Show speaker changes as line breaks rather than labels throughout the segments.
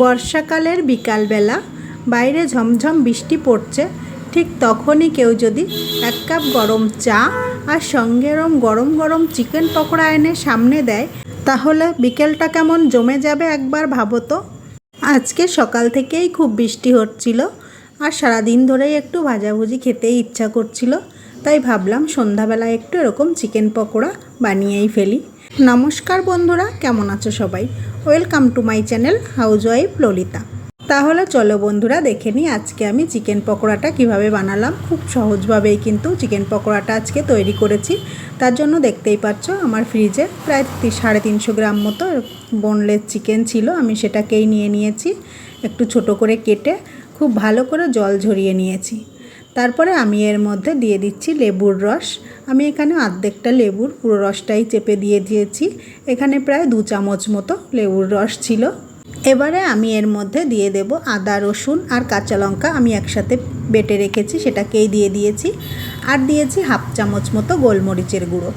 বর্ষাকালের বিকালবেলা বাইরে ঝমঝম বৃষ্টি পড়ছে, ঠিক তখনই কেউ যদি এক কাপ গরম চা আর সঙ্গে এরম গরম গরম চিকেন পকোড়া এনে সামনে দেয়, তাহলে বিকেলটা কেমন জমে যাবে একবার ভাবো তো। আজকে সকাল থেকেই খুব বৃষ্টি হচ্ছিল আর সারাদিন ধরেই একটু ভাজাভুজি খেতেই ইচ্ছা করছিল, তাই ভাবলাম সন্ধ্যাবেলায় একটু এরকম চিকেন পকোড়া বানিয়েই ফেলি। নমস্কার বন্ধুরা, কেমন আছো সবাই? Welcome to my channel housewife Lalita. তাহলে চলো বন্ধুরা দেখে নিই আজকে আমি চিকেন পকোড়াটা কীভাবে বানালাম। খুব সহজভাবেই কিন্তু চিকেন পকোড়াটা আজকে তৈরি করেছি। তার জন্য দেখতেই পাচ্ছ আমার ফ্রিজে প্রায় সাড়ে তিনশো গ্রাম মতো বোনলেস চিকেন ছিল। আমি সেটাকেই নিয়ে নিয়েছি। একটু ছোট করে কেটে খুব ভালো করে জল ঝরিয়ে নিয়েছি। তারপরে আমি এর মধ্যে দিয়ে দিচ্ছি লেবুর রস। আমি এখানে অর্ধেকটা লেবুর পুরো রসটাই চেপে দিয়ে দিয়েছি। এখানে প্রায় দু চামচ মতো লেবুর রস ছিল। এবারে আমি এর মধ্যে দিয়ে দেব আদা রসুন আর কাঁচা লঙ্কা আমি একসাথে বেটে রেখেছি, সেটাকেই দিয়ে দিয়েছি। আর দিয়েছি হাফ চামচ মতো গোলমরিচের গুঁড়ো।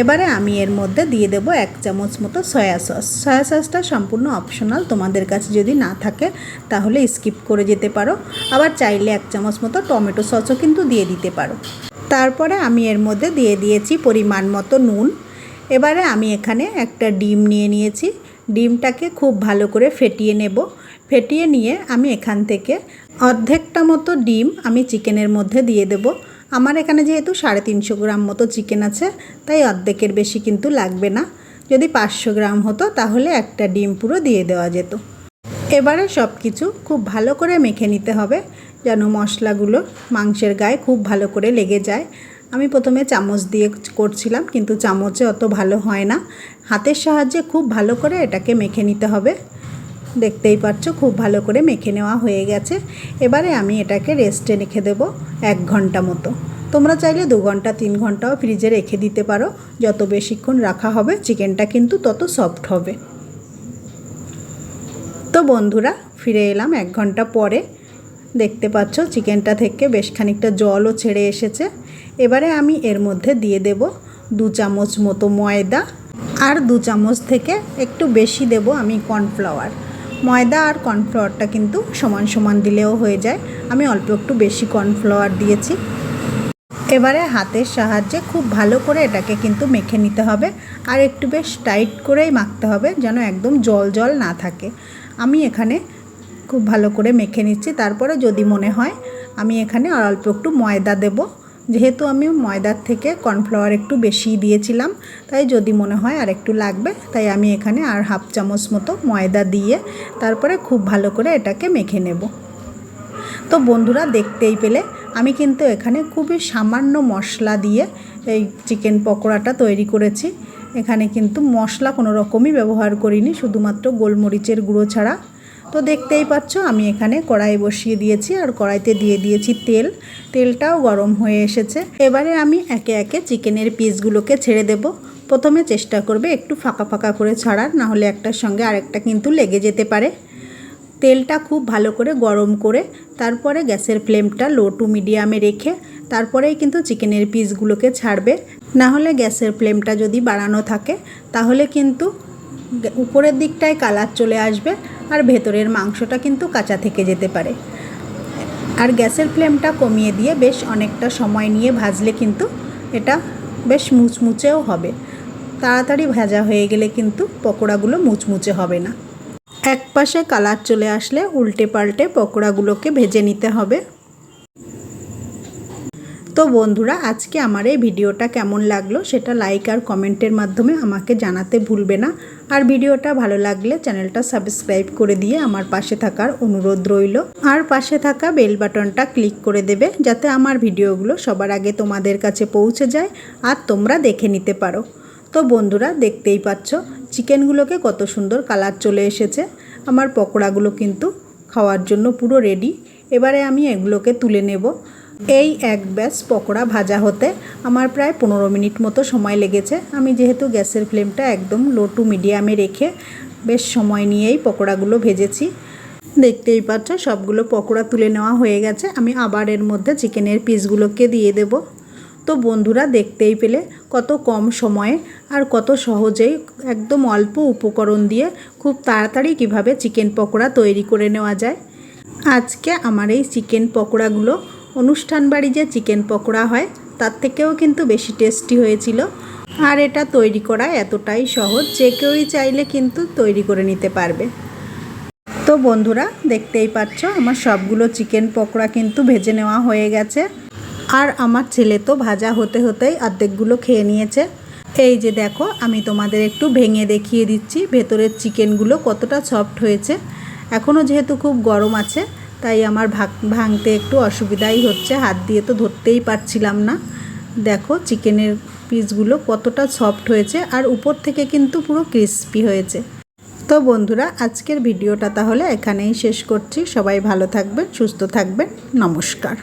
এবারে আমি এর মধ্যে দিয়ে দেব এক চামচ মতো সয়া সস। সয়া সসটা সম্পূর্ণ অপশনাল তোমাদের কাছে যদি না থাকে তাহলে স্কিপ করে যেতে পারো। আবার চাইলে এক চামচ মতো টমেটো সসও কিন্তু দিয়ে দিতে পারো। তারপরে আমি এর মধ্যে দিয়ে দিয়েছি পরিমাণ মতো নুন। এবারে আমি এখানে একটা ডিম নিয়ে নিয়েছি। ডিমটাকে খুব ভালো করে ফেটিয়ে নেব। ফেটিয়ে নিয়ে আমি এখান থেকে অর্ধেকটা মতো ডিম আমি চিকেনের মধ্যে দিয়ে দেব। আমার এখানে যেহেতু সাড়ে তিনশো গ্রাম মতো চিকেন আছে, তাই অর্ধেকের বেশি কিন্তু লাগবে না। যদি পাঁচশো গ্রাম হতো, তাহলে একটা ডিম পুরো দিয়ে দেওয়া যেত। এবারে সব কিছু খুব ভালো করে মেখে নিতে হবে, যেন মশলাগুলো মাংসের গায়ে খুব ভালো করে লেগে যায়। আমি প্রথমে চামচ দিয়ে করছিলাম, কিন্তু চামচে অত ভালো হয় না। হাতের সাহায্যে খুব ভালো করে এটাকে মেখে নিতে হবে। দেখতেই পাচ্ছ, খুব ভালো করে মেখে নেওয়া হয়ে গেছে। এবারে আমি এটাকে রেস্টে রেখে দেবো এক ঘণ্টা মতো। তোমরা চাইলে দু ঘণ্টা, তিন ঘন্টাও ফ্রিজে রেখে দিতে পারো। যত বেশিক্ষণ রাখা হবে চিকেনটা কিন্তু তত সফট হবে। তো বন্ধুরা, ফিরে এলাম এক ঘণ্টা পরে। দেখতে পাচ্ছ চিকেনটা থেকে বেশ খানিকটা জলও ছেড়ে এসেছে। এবারে আমি এর মধ্যে দিয়ে দেব দু চামচ মতো ময়দা। আর দু চামচ থেকে একটু বেশি দেব আমি কর্নফ্লাওয়ার ময়দা আর কর্নফ্লাওয়ারটা কিন্তু সমান সমান দিলেও হয়ে যায়। আমি অল্প একটু বেশি কর্নফ্লাওয়ার দিয়েছি। এবারে হাতের সাহায্যে খুব ভালো করে এটাকে কিন্তু মেখে নিতে হবে আর একটু বেশ টাইট করেই মাখতে হবে যেন একদম জল জল না থাকে। আমি এখানে খুব ভালো করে মেখে নিচ্ছি। তারপরে যদি মনে হয় আমি এখানে আর অল্প একটু ময়দা দেব। যেহেতু আমি ময়দার থেকে কর্নফ্লাওয়ার একটু বেশি দিয়েছিলাম, তাই যদি মনে হয় আর একটু লাগবে, তাই আমি এখানে আর হাফ চামচ মতো ময়দা দিয়ে তারপরে খুব ভালো করে এটাকে মেখে নেব। তো বন্ধুরা দেখতেই পেলে, আমি কিন্তু এখানে খুবই সামান্য মশলা দিয়ে এই চিকেন পকোড়াটা তৈরি করেছি। এখানে কিন্তু মশলা কোনো রকমই ব্যবহার করিনি, শুধুমাত্র গোলমরিচের গুঁড়ো ছাড়া। তো দেখতেই পাচ্ছ, আমি এখানে কড়াই বসিয়ে দিয়েছি আর কড়াইতে দিয়ে দিয়েছি তেল। তেলটাও গরম হয়ে এসেছে। এবারে আমি একে একে চিকেনের পিসগুলোকে ছেড়ে দেব। প্রথমে চেষ্টা করবে একটু ফাঁকা ফাঁকা করে ছাড়ার, না হলে একটার সঙ্গে আরেকটা কিন্তু লেগে যেতে পারে। তেলটা খুব ভালো করে গরম করে, তারপরে গ্যাসের ফ্লেমটা লো টু মিডিয়ামে রেখে, তারপরেই কিন্তু চিকেনের পিসগুলোকে ছাড়বে। না হলে গ্যাসের ফ্লেমটা যদি বাড়ানো থাকে, তাহলে কিন্তু উপরের দিকটায় কালার চলে আসবে আর ভেতরের মাংসটা কিন্তু কাঁচা থেকে যেতে পারে। আর গ্যাসের ফ্লেমটা কমিয়ে দিয়ে বেশ অনেকটা সময় নিয়ে ভাজলে কিন্তু এটা বেশ মুচমুচেও হবে। তাড়াতাড়ি ভাজা হয়ে গেলে কিন্তু পকোড়াগুলো মুচমুচে হবে না। এক পাশে কালার চলে আসলে উল্টে পাল্টে পকোড়াগুলোকে ভেজে নিতে হবে। তো বন্ধুরা, আজকে আমার এই ভিডিওটা কেমন লাগল সেটা লাইক আর কমেন্টের মাধ্যমে আমাকে জানাতে ভুলবে না। আর ভিডিওটা ভালো লাগলে চ্যানেলটা সাবস্ক্রাইব করে দিয়ে আমার পাশে থাকার অনুরোধ রইল। আর পাশে থাকা বেল বাটনটা ক্লিক করে দেবে যাতে আমার ভিডিওগুলো সবার আগে তোমাদের কাছে পৌঁছে যায় আর তোমরা দেখে নিতে পারো। তো বন্ধুরা, দেখতেই পাচ্ছ চিকেনগুলোকে কত সুন্দর কালার চলে এসেছে। আমার পকোড়াগুলো কিন্তু খাওয়ার জন্য পুরো রেডি এবারে আমি এগুলোকে তুলে নেব। এই এক ব্যাস পকোড়া ভাজা হতে আমার প্রায় পনেরো মিনিট মতো সময় লেগেছে। আমি যেহেতু গ্যাসের ফ্লেমটা একদম লো টু মিডিয়ামে রেখে বেশ সময় নিয়েই পকোড়াগুলো ভেজেছি। দেখতেই পাচ্ছ, সবগুলো পকোড়া তুলে নেওয়া হয়ে গেছে। আমি আবার এর মধ্যে চিকেনের পিসগুলোকে দিয়ে দেব। তো বন্ধুরা, দেখতেই পেলে কত কম সময়ে আর কত সহজেই একদম অল্প উপকরণ দিয়ে খুব তাড়াতাড়ি কীভাবে চিকেন পকোড়া তৈরি করে নেওয়া যায়। আজকে আমার এই চিকেন পকোড়াগুলো অনুষ্ঠান বাড়ি যে চিকেন পকোড়া হয়, তার থেকেও কিন্তু বেশি টেস্টি হয়েছিল। আর এটা তৈরি করা এতটাই সহজ যে কেউই চাইলে কিন্তু তৈরি করে নিতে পারবে। তো বন্ধুরা, দেখতেই পাচ্ছ, আমার সবগুলো চিকেন পকোড়া কিন্তু ভেজে নেওয়া হয়ে গেছে। আর আমার ছেলে তো ভাজা হতে হতেই অর্ধেকগুলো খেয়ে নিয়েছে। এই যে দেখো, আমি তোমাদের একটু ভেঙে দেখিয়ে দিচ্ছি, ভেতরের চিকেনগুলো কতটা সফট হয়েছে। এখনও যেহেতু খুব গরম আছে তাই আমার ভাঙতে একটু অসুবিধাই হচ্ছে। হাত দিয়ে তো ধরতেই পারছিলাম না। দেখো চিকেনের পিসগুলো কতটা সফট হয়েছে আর উপর থেকে কিন্তু পুরো ক্রিস্পি হয়েছে। তো বন্ধুরা, আজকের ভিডিওটা তাহলে এখানেই শেষ করছি। সবাই ভালো থাকবেন, সুস্থ থাকবেন। নমস্কার।